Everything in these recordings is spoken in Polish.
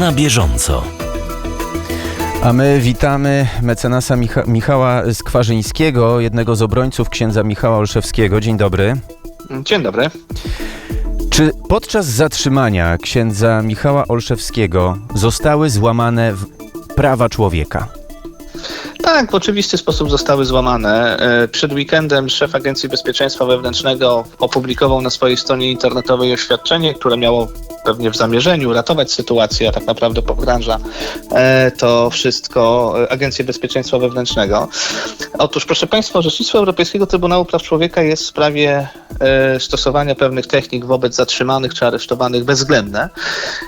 na bieżąco. A my witamy mecenasa Micha- Michała Skwarzyńskiego, jednego z obrońców księdza Michała Olszewskiego. Dzień dobry. Dzień dobry. Czy podczas zatrzymania księdza Michała Olszewskiego zostały złamane w- prawa człowieka? Tak, w oczywisty sposób zostały złamane. E, Przed weekendem szef Agencji Bezpieczeństwa Wewnętrznego opublikował na swojej stronie internetowej oświadczenie, które miało pewnie w zamierzeniu ratować sytuację, a tak naprawdę pogrąża e, to wszystko e, Agencję Bezpieczeństwa Wewnętrznego. Otóż, proszę Państwa, orzecznictwo Europejskiego Trybunału Praw Człowieka jest w sprawie e, stosowania pewnych technik wobec zatrzymanych czy aresztowanych bezwzględne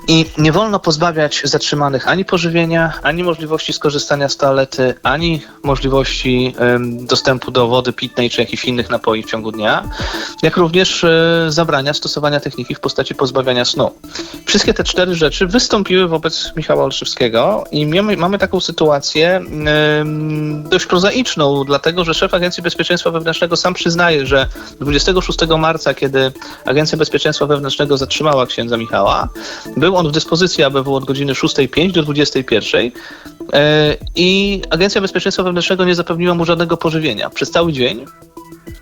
i nie wolno pozbawiać zatrzymanych ani pożywienia, ani możliwości skorzystania z toalety, ani możliwości dostępu do wody pitnej czy jakichś innych napoi w ciągu dnia, jak również zabrania stosowania techniki w postaci pozbawiania snu. Wszystkie te cztery rzeczy wystąpiły wobec Michała Olszewskiego i mamy, taką sytuację dość prozaiczną, dlatego że szef Agencji Bezpieczeństwa Wewnętrznego sam przyznaje, że 26 marca, kiedy Agencja Bezpieczeństwa Wewnętrznego zatrzymała księdza Michała, był on w dyspozycji ABW od godziny 6.05 do 21.00 e, i Agencja Bezpieczeństwa Wewnętrznego nie zapewniła mu żadnego pożywienia przez cały dzień.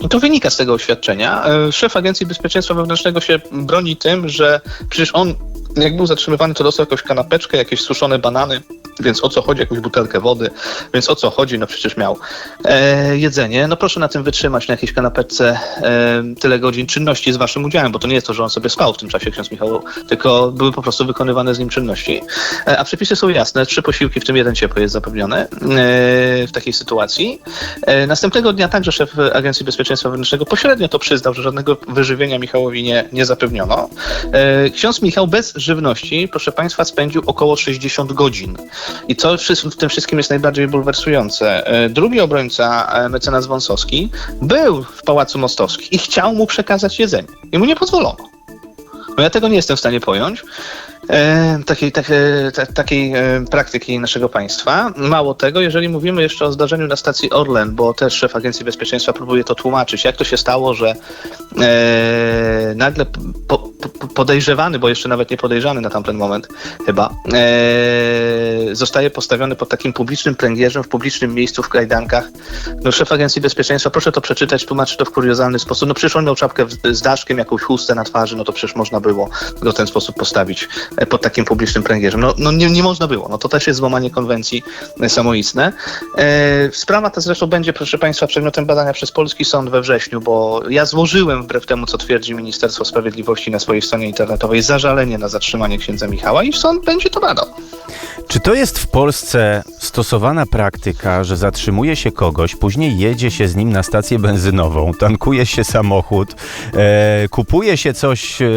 To wynika z tego oświadczenia. E, Szef Agencji Bezpieczeństwa Wewnętrznego się broni tym, że przecież on, jak był zatrzymywany, to dostał jakąś kanapeczkę, jakieś suszone banany, więc o co chodzi, jakąś butelkę wody, więc o co chodzi, no przecież miał e, jedzenie. No proszę na tym wytrzymać, na jakiejś kanapeczce e, tyle godzin czynności z waszym udziałem, bo to nie jest to, że on sobie spał w tym czasie, ksiądz Michał, tylko były po prostu wykonywane z nim czynności. E, a przepisy są jasne, trzy posiłki, w tym jeden ciepły jest zapewniony e, w takiej sytuacji. E, następnego dnia także szef Agencji Bezpieczeństwa Wewnętrznego pośrednio to przyznał, że żadnego wyżywienia Michałowi nie, nie zapewniono. E, ksiądz Michał bez żywności, proszę Państwa, spędził około 60 godzin. I co w tym wszystkim jest najbardziej bulwersujące. E, Drugi obrońca, e, mecenas Wąsowski, był w Pałacu Mostowskim i chciał mu przekazać jedzenie. I mu nie pozwolono. No ja tego nie jestem w stanie pojąć. E, takiej, tak, e, ta, takiej e, praktyki naszego państwa. Mało tego, jeżeli mówimy jeszcze o zdarzeniu na stacji Orlen, bo też szef Agencji Bezpieczeństwa próbuje to tłumaczyć, jak to się stało, że e, nagle po, po, podejrzewany, bo jeszcze nawet nie podejrzany na tamten moment chyba, e, zostaje postawiony pod takim publicznym pręgierzem w publicznym miejscu w kajdankach. No, szef Agencji Bezpieczeństwa, proszę to przeczytać, tłumaczy to w kuriozalny sposób. No przecież on miał czapkę z daszkiem, jakąś chustę na twarzy, no to przecież można było go w ten sposób postawić pod takim publicznym pręgierzem. No, no nie, nie można było. No to też jest złamanie konwencji e, samoistne. E, sprawa ta zresztą będzie, proszę Państwa, przedmiotem badania przez polski sąd we wrześniu, bo ja złożyłem wbrew temu, co twierdzi Ministerstwo Sprawiedliwości na swojej stronie internetowej, zażalenie na zatrzymanie księdza Michała i sąd będzie to badał. Czy to jest w Polsce stosowana praktyka, że zatrzymuje się kogoś, później jedzie się z nim na stację benzynową, tankuje się samochód, e, kupuje się coś e,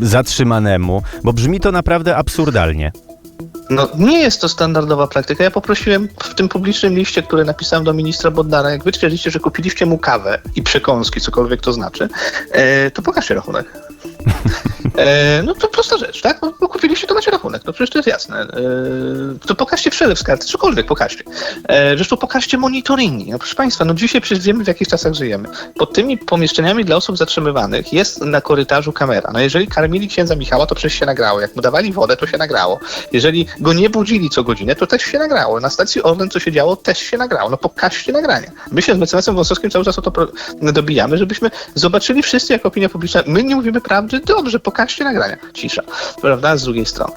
zatrzymanemu, bo brzmi to naprawdę absurdalnie. No, nie jest to standardowa praktyka. Ja poprosiłem w tym publicznym liście, który napisałem do ministra Bodnara, jak wy twierdzicie, że kupiliście mu kawę i przekąski, cokolwiek to znaczy, e, to pokażcie rachunek. E, no to prosta rzecz, tak? No, kupiliście, to macie rachunek. No przecież to jest jasne. E, to pokażcie przelew z karty, cokolwiek pokażcie. E, zresztą pokażcie monitoringi. No proszę Państwa, no dzisiaj przecież wiemy, w jakich czasach żyjemy. Pod tymi pomieszczeniami dla osób zatrzymywanych jest na korytarzu kamera. No jeżeli karmili księdza Michała, to przecież się nagrało. Jak mu dawali wodę, to się nagrało. Jeżeli go nie budzili co godzinę, to też się nagrało. Na stacji Orlen, co się działo, też się nagrało. No pokażcie nagrania. My się z mecenasem Wąsowskim cały czas o to dobijamy, żebyśmy zobaczyli wszyscy jako opinia publiczna. My nie mówimy prawdy, dobrze, pokażcie nagrania. Cisza. Prawda? Z drugiej strony.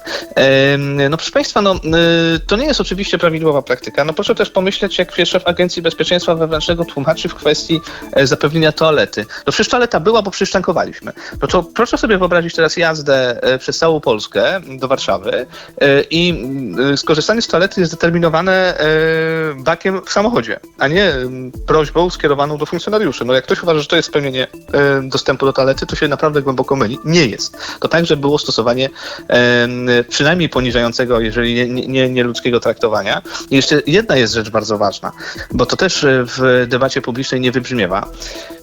No proszę Państwa, no, y, to nie jest oczywiście prawidłowa praktyka. No proszę też pomyśleć, jak szef Agencji Bezpieczeństwa Wewnętrznego tłumaczy w kwestii e, zapewnienia toalety. No przecież toaleta była, bo przecież tankowaliśmy. No to proszę sobie wyobrazić teraz jazdę e, przez całą Polskę do Warszawy e, i mm, skorzystanie z toalety jest determinowane bakiem w samochodzie, a nie mm, prośbą skierowaną do funkcjonariuszy. No jak ktoś uważa, że to jest spełnienie dostępu do toalety, to się naprawdę głęboko myli. Nie jest. To także było stosowanie przynajmniej poniżającego, jeżeli nie, nie- nie, nie ludzkiego traktowania. I jeszcze jedna jest rzecz bardzo ważna, bo to też e, w debacie publicznej nie wybrzmiewa.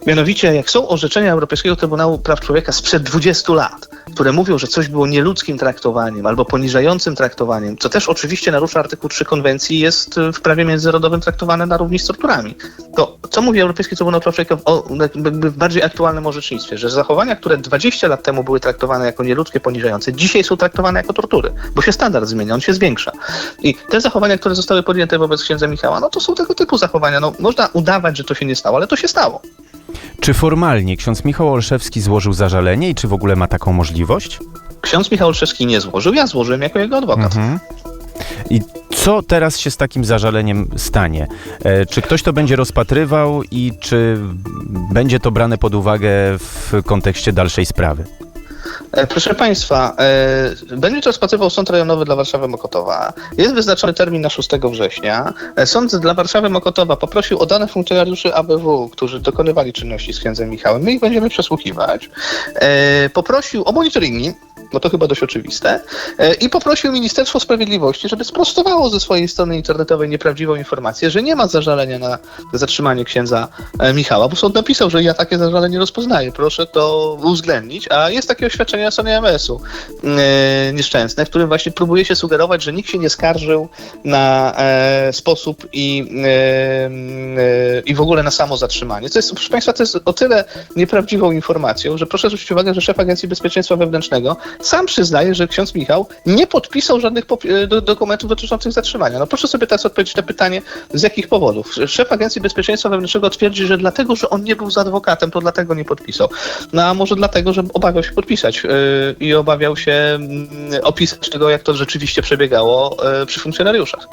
Mianowicie, jak są orzeczenia Europejskiego Trybunału Praw Człowieka sprzed 20 lat, które mówią, że coś było nieludzkim traktowaniem albo poniżającym traktowaniem, co też oczywiście narusza artykuł 3 konwencji, jest y, w prawie międzynarodowym traktowane na równi z torturami. To co mówi Europejski Trybunał Praw Człowieka o, w bardziej aktualnym orzecznictwie, że zachowania, które 20 lat temu były traktowane jako nieludzkie, poniżające, dzisiaj są traktowane jako tortury, bo się standard zmienia, on się zwiększa. I te zachowania, które zostały podjęte wobec księdza Michała, no to są tego typu zachowania. No, można udawać, że to się nie stało, ale to się stało. Czy formalnie ksiądz Michał Olszewski złożył zażalenie i czy w ogóle ma taką możliwość? Ksiądz Michał Olszewski nie złożył, ja złożyłem jako jego adwokat. Mhm. I co teraz się z takim zażaleniem stanie? E, czy ktoś to będzie rozpatrywał i czy będzie to brane pod uwagę w kontekście dalszej sprawy? E, Proszę Państwa, e, będzie to rozpatrywał Sąd Rejonowy dla Warszawy Mokotowa. Jest wyznaczony termin na 6 września. E, Sąd dla Warszawy Mokotowa poprosił o dane funkcjonariuszy ABW, którzy dokonywali czynności z księdzem Michałem. My ich będziemy przesłuchiwać. Poprosił o monitoringi, bo to chyba dość oczywiste, e, i poprosił Ministerstwo Sprawiedliwości, żeby sprostowało ze swojej strony internetowej nieprawdziwą informację, że nie ma zażalenia na zatrzymanie księdza e, Michała, bo sąd napisał, że ja takie zażalenie rozpoznaję. Proszę to uwzględnić, a jest takie oświadczenie na stronie MS-u e, nieszczęsne, w którym właśnie próbuje się sugerować, że nikt się nie skarżył na sposób i, i w ogóle na samo zatrzymanie. To jest, proszę Państwa, to jest o tyle nieprawdziwą informacją, że proszę zwrócić uwagę, że szef Agencji Bezpieczeństwa Wewnętrznego sam przyznaje, że ksiądz Michał nie podpisał żadnych e, do, dokumentów dotyczących zatrzymania. No proszę sobie teraz odpowiedzieć na pytanie, z jakich powodów. Szef Agencji Bezpieczeństwa Wewnętrznego twierdzi, że dlatego, że on nie był z adwokatem, to dlatego nie podpisał. No a może dlatego, że obawiał się podpisać yy, i obawiał się mm, opisać tego, jak to rzeczywiście przebiegało yy, przy funkcjonariuszach.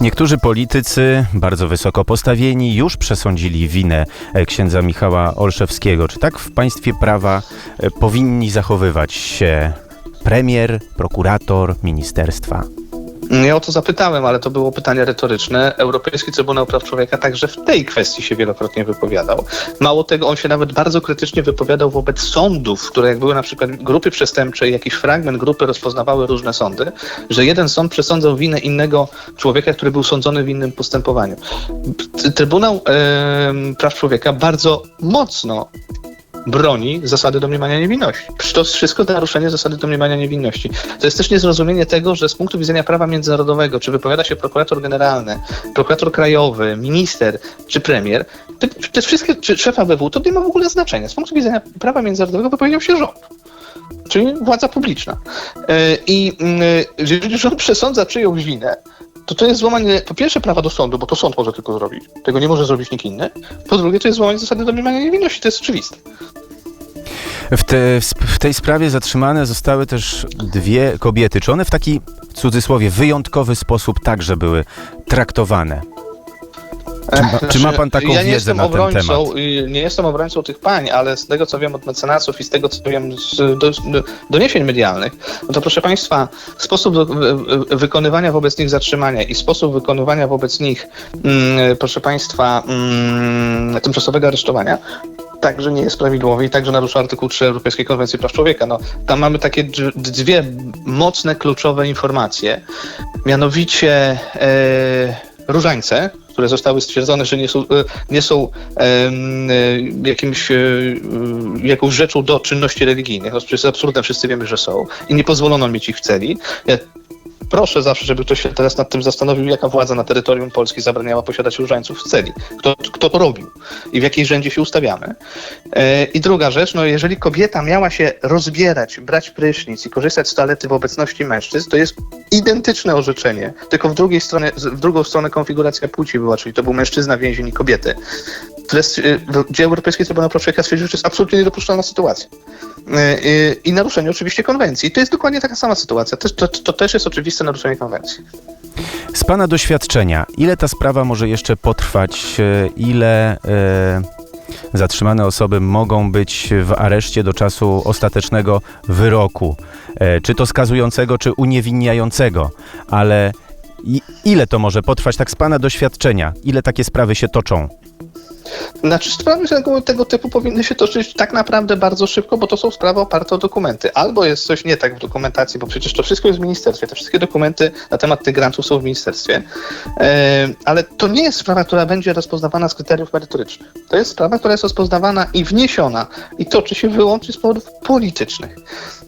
Niektórzy politycy, bardzo wysoko postawieni, już przesądzili winę księdza Michała Olszewskiego. Czy tak w państwie prawa powinni zachowywać się premier, prokurator, ministerstwa? Ja o to zapytałem, ale to było pytanie retoryczne. Europejski Trybunał Praw Człowieka także w tej kwestii się wielokrotnie wypowiadał. Mało tego, on się nawet bardzo krytycznie wypowiadał wobec sądów, które jak były na przykład grupy przestępcze jakiś fragment grupy rozpoznawały różne sądy, że jeden sąd przesądzał winę innego człowieka, który był sądzony w innym postępowaniu. Trybunał em, Praw Człowieka bardzo mocno broni zasady domniemania niewinności. To wszystko naruszenie zasady domniemania niewinności. To jest też niezrozumienie tego, że z punktu widzenia prawa międzynarodowego, czy wypowiada się prokurator generalny, prokurator krajowy, minister czy premier, te, te wszystkie, czy szef ABW, to nie ma w ogóle znaczenia. Z punktu widzenia prawa międzynarodowego wypowiedział się rząd. Czyli władza publiczna. E, I mm, jeżeli rząd przesądza czyjąś winę, to to jest złamanie po pierwsze prawa do sądu, bo to sąd może tylko zrobić. Tego nie może zrobić nikt inny. Po drugie, to jest złamanie zasady domniemania niewinności. To jest oczywiste. W, te, w tej sprawie zatrzymane zostały też dwie kobiety. Czy one w taki, w cudzysłowie, wyjątkowy sposób także były traktowane? Czy ma, czy ma pan taką ja nie wiedzę jestem na ten obrońcą, temat? Nie jestem obrońcą tych pań, ale z tego co wiem od mecenasów i z tego co wiem z do, do, doniesień medialnych, no to proszę Państwa, sposób do, wy- wy- wykonywania wobec nich zatrzymania i sposób wykonywania wobec nich, mm, proszę Państwa, mm, tymczasowego aresztowania także nie jest prawidłowy i także narusza artykuł 3 Europejskiej Konwencji Praw Człowieka. No, tam mamy takie dwie mocne, kluczowe informacje, mianowicie e, różańce, które zostały stwierdzone, że nie są, e, nie są e, jakimś, e, jakąś rzeczą do czynności religijnych. No, przecież absurdem wszyscy wiemy, że są i nie pozwolono mieć ich w celi. Proszę zawsze, żeby ktoś się teraz nad tym zastanowił, jaka władza na terytorium Polski zabraniała posiadać różańców w celi. Kto, kto to robił i w jakiej rzędzie się ustawiamy. E, I druga rzecz, no jeżeli kobieta miała się rozbierać, brać prysznic i korzystać z toalety w obecności mężczyzn, to jest identyczne orzeczenie, tylko w, drugiej stronie, w drugą stronę konfiguracja płci była, czyli to był mężczyzna, więzień i kobiety. Które st- y, gdzie Europejski Trybunał Praw Człowieka stwierdził, że jest absolutnie niedopuszczalna sytuacja. Y, y, I naruszenie oczywiście konwencji. I to jest dokładnie taka sama sytuacja. To, to, to też jest oczywiste naruszenie konwencji. Z Pana doświadczenia, ile ta sprawa może jeszcze potrwać? Ile zatrzymane osoby mogą być w areszcie do czasu ostatecznego wyroku? Czy to skazującego, czy uniewinniającego? Ale i, ile to może potrwać tak z Pana doświadczenia? Ile takie sprawy się toczą? Znaczy sprawy tego, typu powinny się toczyć tak naprawdę bardzo szybko, bo to są sprawy oparte o dokumenty. Albo jest coś nie tak w dokumentacji, bo przecież to wszystko jest w ministerstwie, te wszystkie dokumenty na temat tych grantów są w ministerstwie, e, ale to nie jest sprawa, która będzie rozpoznawana z kryteriów merytorycznych. To jest sprawa, która jest rozpoznawana i wniesiona i toczy się wyłącznie z powodów politycznych.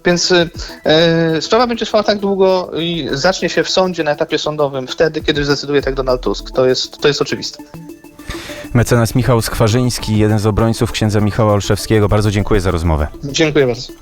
Więc e, sprawa będzie trwała tak długo i zacznie się w sądzie na etapie sądowym wtedy, kiedy zdecyduje tak Donald Tusk. To jest, to jest oczywiste. Mecenas Michał Skwarzyński, jeden z obrońców księdza Michała Olszewskiego. Bardzo dziękuję za rozmowę. Dziękuję bardzo.